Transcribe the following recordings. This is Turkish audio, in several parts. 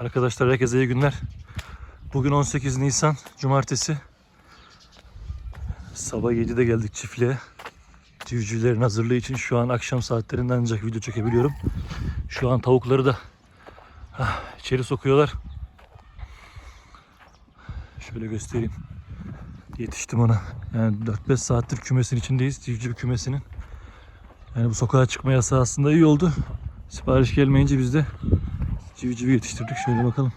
Arkadaşlar herkese iyi günler. Bugün 18 Nisan Cumartesi. Sabah 7'de geldik çiftliğe. Civcivlerin hazırlığı için şu an akşam saatlerinden ancak video çekebiliyorum. Şu an tavukları da içeri sokuyorlar. Şöyle göstereyim. Yetiştim ona. Yani 4-5 saattir kümesin içindeyiz. Civciv kümesinin. Yani bu sokağa çıkma yasağı aslında iyi oldu. Sipariş gelmeyince biz de civcivi yetiştirdik. Şöyle bakalım.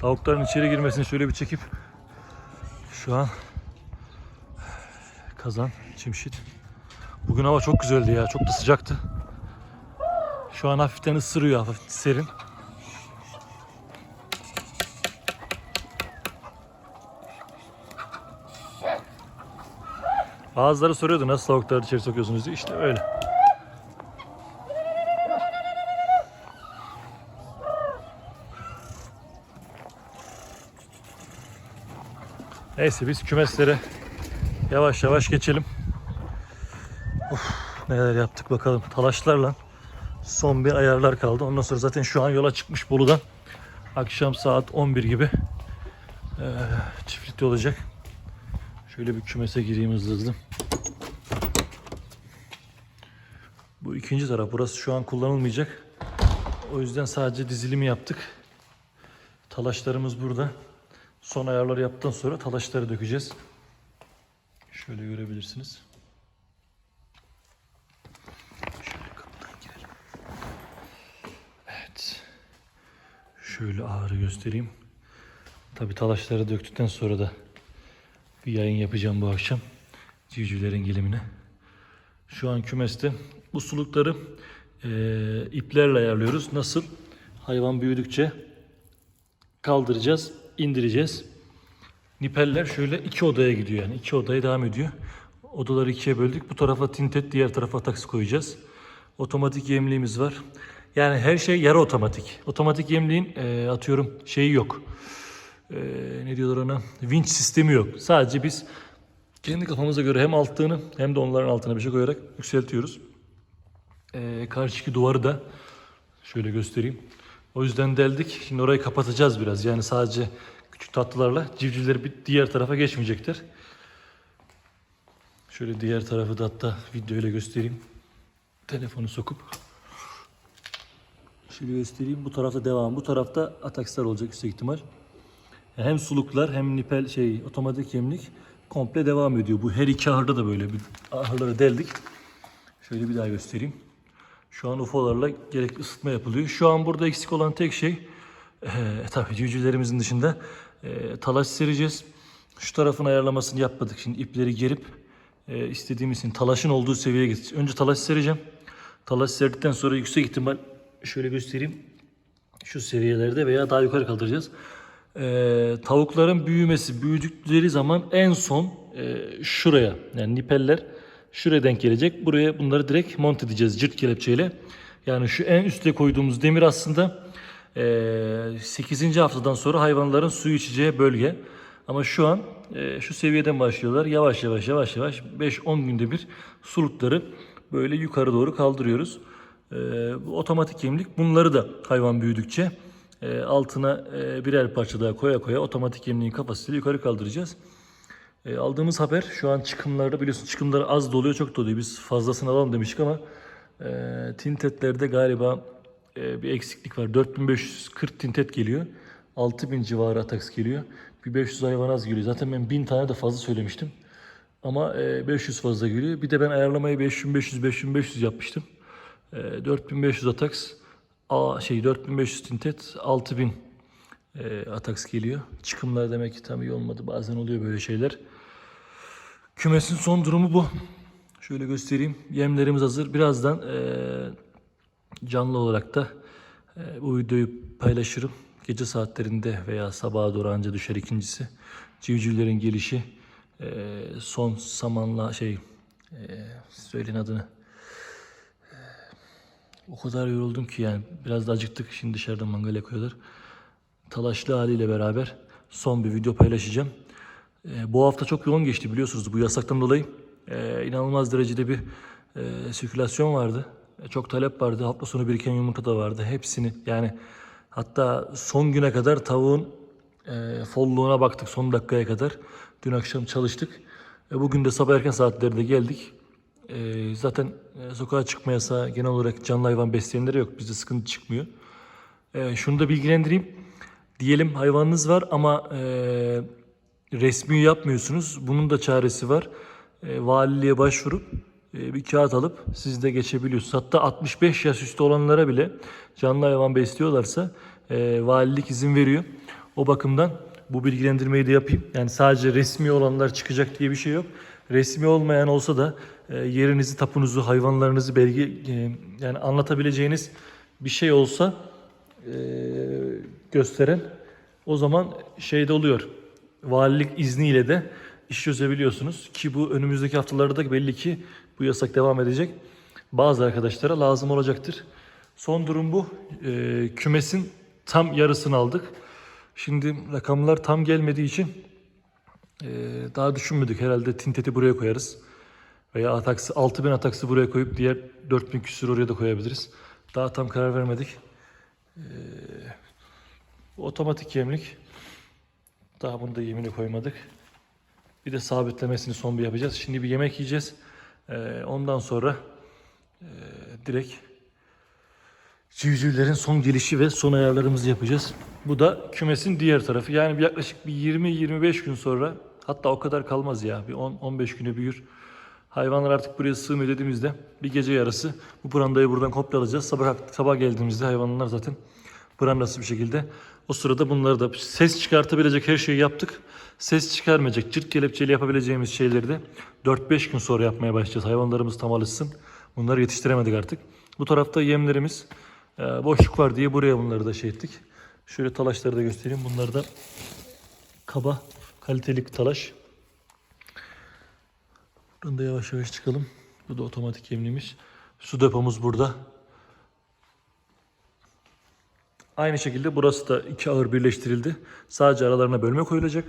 Tavukların içeri girmesini şöyle bir çekip şu an kazan, çimşit. Bugün hava çok güzeldi ya. Çok da sıcaktı. Şu an hafiften ısırıyor, hafif serin. Bazıları soruyordu nasıl tavukları içeri sokuyorsunuz diye. İşte öyle. Neyse biz kümeslere yavaş yavaş geçelim. Of, neler yaptık bakalım. Talaşlarla son bir ayarlar kaldı. Ondan sonra zaten şu an yola çıkmış Bolu'dan. Akşam saat 11 gibi eee çiftlikte olacak. Şöyle bir kümese gireyim hızlı hızlı. Bu ikinci taraf. Burası şu an kullanılmayacak. O yüzden sadece dizilimi yaptık. Talaşlarımız burada. Son ayarları yaptıktan sonra talaşları dökeceğiz. Şöyle görebilirsiniz. Şöyle kapıdan girelim. Evet. Şöyle ağrı göstereyim. Tabi talaşları döktükten sonra da bir yayın yapacağım bu akşam. Civcivlerin gelimine. Şu an kümeste bu sulukları eee, iplerle ayarlıyoruz. Nasıl? Hayvan büyüdükçe kaldıracağız, indireceğiz. Nipeller şöyle iki odaya gidiyor yani. iki odaya devam ediyor. Odaları ikiye böldük. Bu tarafa tintet, diğer tarafa taksi koyacağız. Otomatik yemliğimiz var. Yani her şey yarı otomatik. Otomatik yemliğin eee, atıyorum şeyi yok. Eee, ne diyorlar ona? Winch sistemi yok. Sadece biz kendi kafamıza göre hem alttığını hem de onların altına bir şey koyarak yükseltiyoruz. Eee karşıki duvarı da şöyle göstereyim. O yüzden deldik. Şimdi orayı kapatacağız biraz. Yani sadece küçük tatlılarla civcivler bir diğer tarafa geçmeyecektir. Şöyle diğer tarafı da hatta videoyla göstereyim. Telefonu sokup. Şöyle göstereyim. Bu tarafta devam. Bu tarafta atakslar olacak yüksek ihtimal. Hem suluklar hem nipel şey otomatik yemlik komple devam ediyor. Bu her iki ahırda da böyle bir ahırları deldik. Şöyle bir daha göstereyim. Şu an UFO'larla gerekli ısıtma yapılıyor. Şu an burada eksik olan tek şey eee tabii civcivlerimizin dışında eee, talaş sereceğiz. Şu tarafın ayarlamasını yapmadık. Şimdi ipleri gerip eee istediğimiz için talaşın olduğu seviyeye getireceğiz. Önce talaş sereceğim. Talaş serdikten sonra yüksek ihtimal şöyle göstereyim. Şu seviyelerde veya daha yukarı kaldıracağız. Eee, tavukların büyümesi, büyüdükleri zaman en son eee, şuraya yani nipeller şuraya denk gelecek. Buraya bunları direkt monte edeceğiz cırt kelepçeyle. Yani şu en üste koyduğumuz demir aslında eee 8. haftadan sonra hayvanların su içeceği bölge. Ama şu an eee, şu seviyeden başlıyorlar. Yavaş yavaş yavaş yavaş 5-10 günde bir sulukları böyle yukarı doğru kaldırıyoruz. Bu otomatik yemlik bunları da hayvan büyüdükçe e, altına e, birer parça daha koya koya otomatik yemliğin kapasiteli yukarı kaldıracağız. E, aldığımız haber şu an çıkımlarda biliyorsun çıkımlar az doluyor çok doluyor. Biz fazlasını alalım demiştik ama e, tintetlerde galiba e, bir eksiklik var. 4540 tintet geliyor. 6000 civarı ataks geliyor. Bir 500 hayvan az geliyor. Zaten ben 1000 tane de fazla söylemiştim. Ama e, 500 fazla geliyor. Bir de ben ayarlamayı 5500 5500 yapmıştım. E, 4500 ataks A, şey 4500 tintet 6000 e, ataks geliyor. Çıkımlar demek ki tam iyi olmadı. Bazen oluyor böyle şeyler. Kümesin son durumu bu. Şöyle göstereyim. Yemlerimiz hazır. Birazdan e, canlı olarak da e, bu videoyu paylaşırım. Gece saatlerinde veya sabaha doğru anca düşer ikincisi. Civcivlerin gelişi e, son samanla şey e, söyleyin adını. O kadar yoruldum ki yani biraz da acıktık. Şimdi dışarıda mangal yakıyorlar. Talaşlı haliyle beraber son bir video paylaşacağım. Ee, bu hafta çok yoğun geçti biliyorsunuz bu yasaktan dolayı. Ee, inanılmaz derecede bir e, sirkülasyon vardı. E, Çok talep vardı. Hafta sonu biriken yumurta da vardı. Hepsini yani hatta son güne kadar tavuğun e, folluğuna baktık son dakikaya kadar. Dün akşam çalıştık. E, bugün de sabah erken saatlerde geldik. E, zaten e, sokağa çıkma yasağı genel olarak canlı hayvan besleyenlere yok. Bizde sıkıntı çıkmıyor. E, şunu da bilgilendireyim. Diyelim hayvanınız var ama e, resmi yapmıyorsunuz. Bunun da çaresi var. E, valiliğe başvurup e, bir kağıt alıp siz de geçebiliyorsunuz. Hatta 65 yaş üstü olanlara bile canlı hayvan besliyorlarsa e, valilik izin veriyor. O bakımdan bu bilgilendirmeyi de yapayım. Yani sadece resmi olanlar çıkacak diye bir şey yok. Resmi olmayan olsa da yerinizi, tapunuzu, hayvanlarınızı belge e, yani anlatabileceğiniz bir şey olsa e, gösteren o zaman şeyde oluyor. Valilik izniyle de iş çözebiliyorsunuz ki bu önümüzdeki haftalarda belli ki bu yasak devam edecek. Bazı arkadaşlara lazım olacaktır. Son durum bu. E, kümesin tam yarısını aldık. Şimdi rakamlar tam gelmediği için e, daha düşünmedik. Herhalde Tintet'i buraya koyarız. Veya Ataks'ı 6000 Ataks'ı buraya koyup diğer 4000 küsür oraya da koyabiliriz. Daha tam karar vermedik. Bu otomatik yemlik. Daha bunu da yemini koymadık. Bir de sabitlemesini son bir yapacağız. Şimdi bir yemek yiyeceğiz. Ee, ondan sonra e, direkt civcivlerin son gelişi ve son ayarlarımızı yapacağız. Bu da kümesin diğer tarafı. Yani yaklaşık bir 20-25 gün sonra hatta o kadar kalmaz ya. Bir 10-15 güne büyür. Hayvanlar artık buraya sığmıyor dediğimizde bir gece yarısı bu brandayı buradan komple alacağız. Sabah, sabah geldiğimizde hayvanlar zaten brandası bir şekilde. O sırada bunları da ses çıkartabilecek her şeyi yaptık. Ses çıkarmayacak, cırt kelepçeli yapabileceğimiz şeyleri de 4-5 gün sonra yapmaya başlayacağız. Hayvanlarımız tam alışsın. Bunları yetiştiremedik artık. Bu tarafta yemlerimiz e, boşluk var diye buraya bunları da şey ettik. Şöyle talaşları da göstereyim. Bunlar da kaba, kaliteli talaş. Buradan da yavaş yavaş çıkalım. Bu da otomatik yemliğimiz. Su depomuz burada. Aynı şekilde burası da iki ağır birleştirildi. Sadece aralarına bölme koyulacak.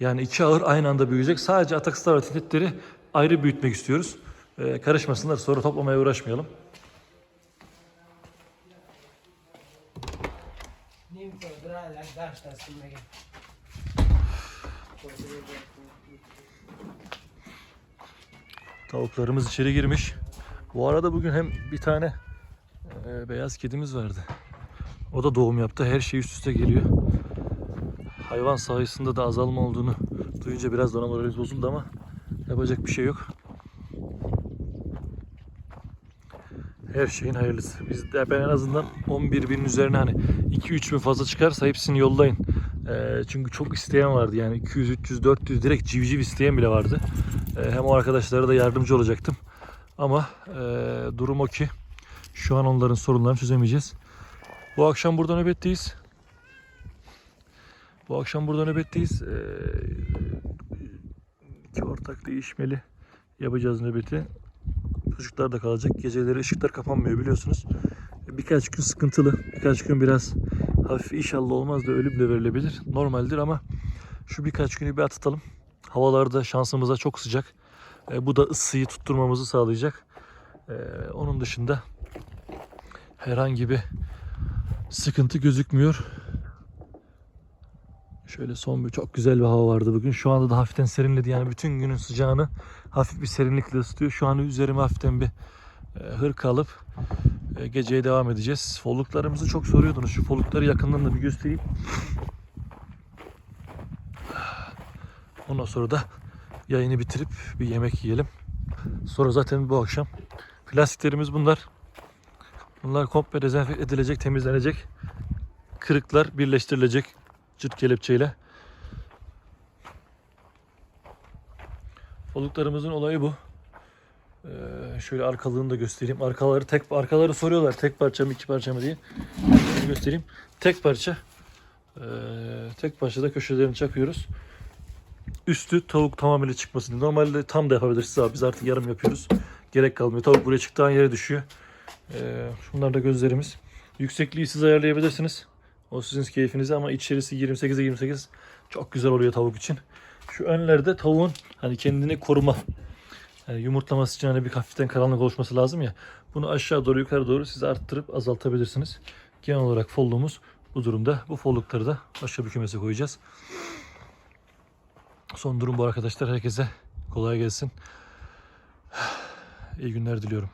Yani iki ağır aynı anda büyüyecek. Sadece atakslar ve tintetleri ayrı büyütmek istiyoruz. Ee, karışmasınlar sonra toplamaya uğraşmayalım. Nympho Tavuklarımız içeri girmiş. Bu arada bugün hem bir tane e, beyaz kedimiz vardı. O da doğum yaptı. Her şey üst üste geliyor. Hayvan sayısında da azalma olduğunu duyunca biraz da ona moralimiz bozuldu ama yapacak bir şey yok. Her şeyin hayırlısı. Biz de ben en azından 11 bin üzerine hani 2-3 bin fazla çıkarsa hepsini yollayın. Ee, çünkü çok isteyen vardı yani 200, 300, 400 direkt civciv isteyen bile vardı. Ee, hem o arkadaşlara da yardımcı olacaktım. Ama e, durum o ki şu an onların sorunlarını çözemeyeceğiz. Bu akşam burada nöbetteyiz. Bu akşam burada nöbetteyiz. Ee, iki ortak değişmeli yapacağız nöbeti. Çocuklar da kalacak. Geceleri ışıklar kapanmıyor biliyorsunuz. Birkaç gün sıkıntılı. Birkaç gün biraz hafif inşallah olmaz da ölüm de verilebilir. Normaldir ama şu birkaç günü bir atlatalım. Havalarda şansımıza çok sıcak. E, bu da ısıyı tutturmamızı sağlayacak. E, onun dışında herhangi bir sıkıntı gözükmüyor. Şöyle son bir çok güzel bir hava vardı bugün. Şu anda da hafiften serinledi. Yani bütün günün sıcağını hafif bir serinlikle ısıtıyor. Şu an üzerime hafiften bir e, hırka alıp e, geceye devam edeceğiz. Folluklarımızı çok soruyordunuz. Şu follukları yakından da bir göstereyim. Ondan sonra da yayını bitirip bir yemek yiyelim. Sonra zaten bu akşam plastiklerimiz bunlar. Bunlar komple dezenfekte edilecek, temizlenecek. Kırıklar birleştirilecek cırt kelepçeyle. Oluklarımızın olayı bu. Ee, şöyle arkalığını da göstereyim. Arkaları tek arkaları soruyorlar tek parça mı iki parça mı diye. Şöyle göstereyim. Tek parça. Ee, tek parçada köşelerini çakıyoruz. Üstü tavuk tamamıyla çıkmasın. Normalde tam da yapabilirsiniz abi. Biz artık yarım yapıyoruz. Gerek kalmıyor. Tavuk buraya çıktığı an yere düşüyor. Ee, şunlar da gözlerimiz. Yüksekliği siz ayarlayabilirsiniz. O sizin keyfinize ama içerisi 28'e 28 çok güzel oluyor tavuk için. Şu önlerde tavuğun hani kendini koruma yani yumurtlaması için hani bir hafiften karanlık oluşması lazım ya. Bunu aşağı doğru yukarı doğru siz arttırıp azaltabilirsiniz. Genel olarak folluğumuz bu durumda. Bu follukları da başka bir kümese koyacağız. Son durum bu arkadaşlar. Herkese kolay gelsin. İyi günler diliyorum.